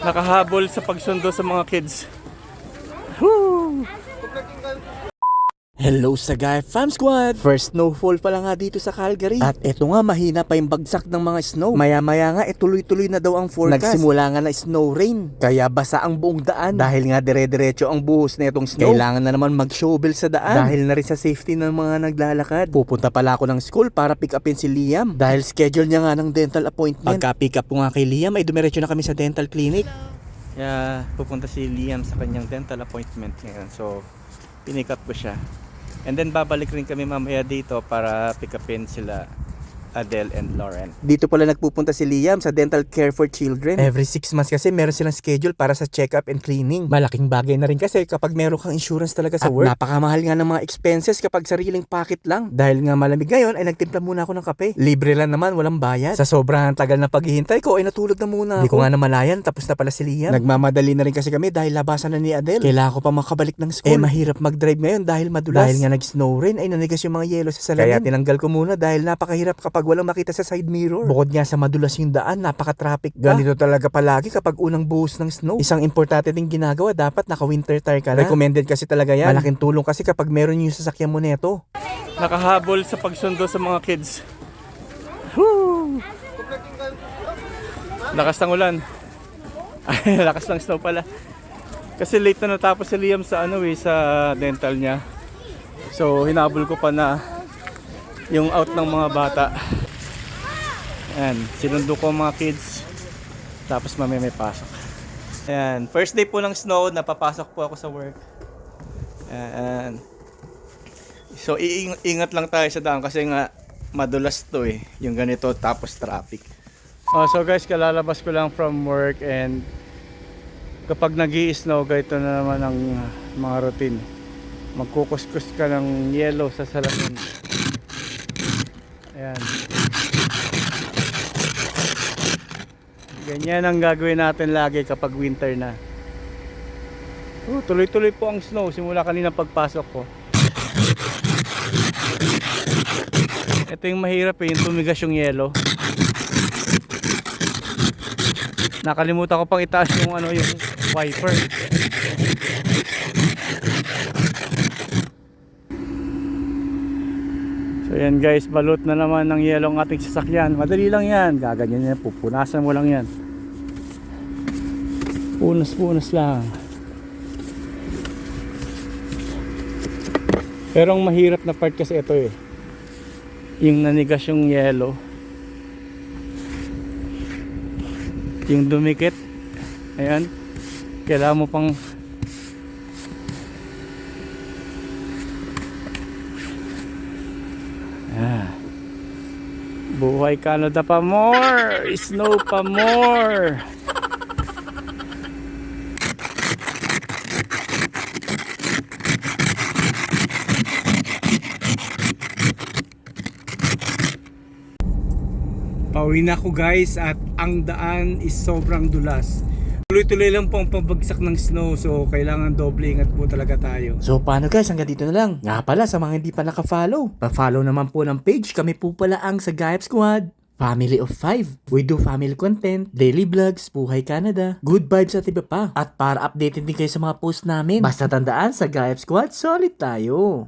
nakahabol sa pagsundo sa mga kids. Woo! Hello sa Guy Fam Squad! First snowfall pala nga dito sa Calgary. At eto nga, mahina pa yung bagsak ng mga snow. Maya-maya nga, ituloy-tuloy na daw ang forecast. Nagsimula nga na snow rain. Kaya basa ang buong daan. Dahil nga dire-diretso ang buhos na itong snow. Kailangan na naman mag-shovel sa daan. Dahil na rin sa safety ng mga naglalakad. Pupunta pala ako ng school para pick upin si Liam. Dahil schedule niya nga ng dental appointment. Pagka-pick up ko nga kay Liam, ay dumiretso na kami sa dental clinic. Kaya pupunta si Liam sa kanyang dental appointment ngayon. So, pinick up ko siya. And then babalik rin kami mamaya dito para pick upin sila Adele and Lauren. Dito pala nagpupunta si Liam sa Dental Care for Children. Every 6 months kasi meron silang schedule para sa check-up and cleaning. Malaking bagay na rin kasi kapag meron kang insurance talaga sa At work. napakamahal nga ng mga expenses kapag sariling pocket lang. Dahil nga malamig ngayon ay nagtimpla muna ako ng kape. Libre lang naman, walang bayad. Sa sobrang tagal na paghihintay ko ay natulog na muna ako. Hindi ko nga namalayan, tapos na pala si Liam. Nagmamadali na rin kasi kami dahil labasan na ni Adele. Kailangan ko pa makabalik ng school. Eh mahirap mag-drive ngayon dahil madulas. Dahil nga nag-snow rain ay nanigas yung mga yelo sa salamin. Kaya tinanggal ko muna dahil napakahirap kapag walang makita sa side mirror. Bukod nga sa madulas yung daan, napaka-traffic pa. Ganito talaga palagi kapag unang buhos ng snow. Isang importante ding ginagawa, dapat naka-winter tire ka na. Recommended kasi talaga yan. Malaking tulong kasi kapag meron yung sasakyan mo neto. Nakahabol sa pagsundo sa mga kids. Woo! Lakas ng ulan. Ay, lakas ng snow pala. Kasi late na natapos si Liam sa ano eh, sa dental niya. So, hinabol ko pa na yung out ng mga bata. Ayan, sinundo ko mga kids. Tapos mamaya may pasok. Ayan, first day po ng snow, napapasok po ako sa work. Ayan. So, iing- ingat lang tayo sa daan kasi nga madulas to eh. Yung ganito tapos traffic. Oh, so guys, kalalabas ko lang from work and kapag nag snow ganito na naman ang uh, mga routine. Magkukuskus ka ng yellow sa salamin. Ayan. Ganyan ang gagawin natin lagi kapag winter na. Oh, tuloy-tuloy po ang snow simula kanina pagpasok ko. Ito yung mahirap eh, yung tumigas yung yelo. Nakalimutan ko pang itaas yung ano yung wiper. So yan guys, balot na naman ng yelo ang ating sasakyan. Madali lang yan. Gaganyan yan. Pupunasan mo lang yan. Punas-punas lang. Pero ang mahirap na part kasi ito eh. Yung nanigas yung yelo. Yung dumikit. Ayan. Kailangan mo pang Buhay Canada pa more! Snow pa more! Pauwi ako guys at ang daan is sobrang dulas. Tuloy-tuloy lang po ang pabagsak ng snow so kailangan doble ingat po talaga tayo. So paano guys, hanggang dito na lang. Nga pala sa mga hindi pa naka-follow. Pa-follow naman po ng page. Kami po pala ang sa Gayap Squad. Family of 5. We do family content, daily vlogs, Buhay Canada, good vibes at iba pa. At para updated din kayo sa mga post namin, basta tandaan sa Gayap Squad, solid tayo.